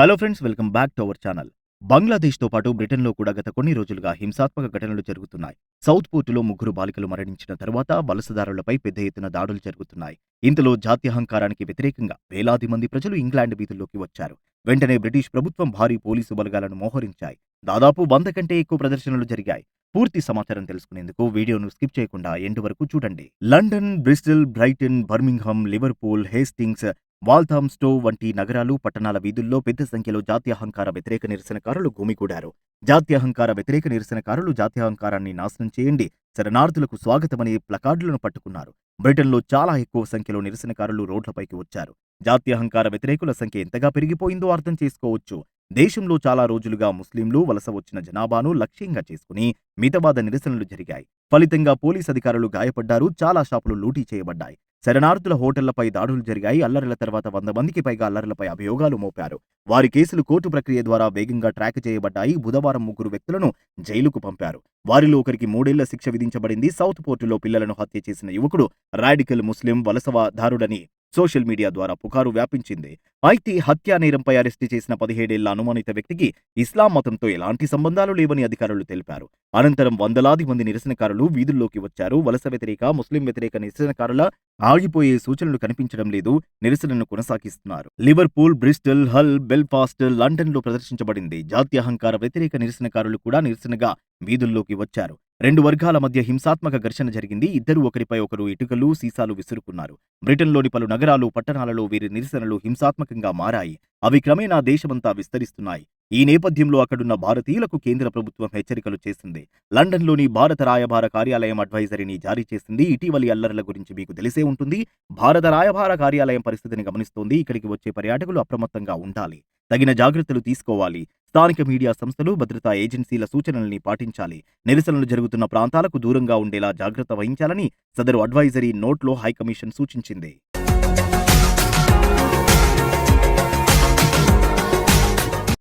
Hello friends welcome back to our channel. బంగ్లాదేశ్తో పాటు బ్రిటన్లో కూడా గత కొన్ని రోజులుగా హింసాత్మక ఘటనలు జరుగుతున్నాయి. సౌత్ పోర్టులో ముగ్గురు బాలికలు మరణించిన తర్వాత వలసదారులపై పెద్ద ఎత్తున దాడులు జరుగుతున్నాయి. ఇంతలో జాత్యహంకారానికి వ్యతిరేకంగా వేలాది మంది ప్రజలు ఇంగ్లాండ్ వీధుల్లోకి వచ్చారు. వెంటనే బ్రిటిష్ ప్రభుత్వం భారీ పోలీసు బలగాలను మోహరించాయి. దాదాపు వంద కంటే ఎక్కువ ప్రదర్శనలు జరిగాయి. పూర్తి సమాచారం తెలుసుకునేందుకు వీడియోను స్కిప్ చేయకుండా ఎండ్ వరకు చూడండి. London Bristol Brighton Birmingham Liverpool Hastings Walthamstow వంటి నగరాలు పట్టణాల వీధుల్లో పెద్ద సంఖ్యలో జాత్యహంకార వ్యతిరేక నిరసనకారులు గుమిగూడారు. జాత్యహంకార వ్యతిరేక నిరసనకారులు జాత్యహంకారాన్ని నాశనం చేయండి శరణార్థులకు స్వాగతమనే ప్లకార్డులను పట్టుకున్నారు. బ్రిటన్లో చాలా ఎక్కువ సంఖ్యలో నిరసనకారులు రోడ్లపైకి వచ్చారు. జాత్యహంకార వ్యతిరేకుల సంఖ్య ఎంతగా పెరిగిపోయిందో అర్థం చేసుకోవచ్చు. దేశంలో చాలా రోజులుగా ముస్లింలు వలస వచ్చిన జనాభాను లక్ష్యంగా చేసుకుని మితవాద నిరసనలు జరిగాయి. ఫలితంగా పోలీస్ అధికారులు గాయపడ్డారు చాలా షాపులు లూటీ చేయబడ్డాయి. శరణార్థుల హోటళ్ళపై దాడులు జరిగాయి. అల్లర్ల తర్వాత వంద మందికి పైగా అల్లర్లపై అభియోగాలు మోపారు. వారి కేసులు కోర్టు ప్రక్రియ ద్వారా వేగంగా ట్రాక్ చేయబడ్డాయి. బుధవారం ముగ్గురు వ్యక్తులను జైలుకు పంపారు. వారిలో ఒకరికి మూడేళ్ళ శిక్ష విధించబడింది. సౌత్ పోర్టులో పిల్లలను హత్య చేసిన యువకుడు రాడికల్ ముస్లిం వలసవాదారుడని సోషల్ మీడియా ద్వారా పుకారు వ్యాపించింది. అయితే హత్యా నేరంపై అరెస్టు చేసిన పదిహేడేళ్ళ అనుమానిత వ్యక్తికి ఇస్లాం మతంతో ఎలాంటి సంబంధాలు లేవని అధికారులు తెలిపారు. అనంతరం వందలాది మంది నిరసనకారులు వీధుల్లోకి వచ్చారు. వలస వ్యతిరేక ముస్లిం వ్యతిరేక నిరసనకారుల ఆగిపోయే సూచనలు కనిపించడం లేదు. నిరసనను కొనసాగిస్తున్నారు. లివర్పూల్ బ్రిస్టల్ హల్ బెల్ఫాస్ట్ లండన్లో ప్రదర్శించబడింది. జాత్యహంకార వ్యతిరేక నిరసనకారులు కూడా నిరసనగా వీధుల్లోకి వచ్చారు. రెండు వర్గాల మధ్య హింసాత్మక ఘర్షణ జరిగింది. ఇద్దరు ఒకరిపై ఒకరు ఇటుకలు సీసాలు విసురుకున్నారు. బ్రిటన్లోని పలు నగరాలు పట్టణాలలో వీరి నిరసనలు హింసాత్మకంగా మారాయి. అవి క్రమేణా దేశమంతా విస్తరిస్తున్నాయి. ఈ నేపథ్యంలో అక్కడున్న భారతీయులకు కేంద్ర ప్రభుత్వం హెచ్చరికలు చేసింది. లండన్లోని భారత రాయభార కార్యాలయం అడ్వైజరీని జారీ చేసింది. ఇటీవలి అల్లర్ల గురించి మీకు తెలిసే ఉంటుంది. భారత రాయభార కార్యాలయం పరిస్థితిని గమనిస్తోంది. ఇక్కడికి వచ్చే పర్యాటకులు అప్రమత్తంగా ఉండాలి. తగిన జాగ్రత్తలు తీసుకోవాలి. స్థానిక మీడియా సంస్థలు భద్రతా ఏజెన్సీల సూచనల్ని పాటించాలి. నిరసనలు జరుగుతున్న ప్రాంతాలకు దూరంగా ఉండేలా జాగ్రత్త వహించాలని సదరు అడ్వైజరీ నోట్లో హైకమిషన్ సూచించింది.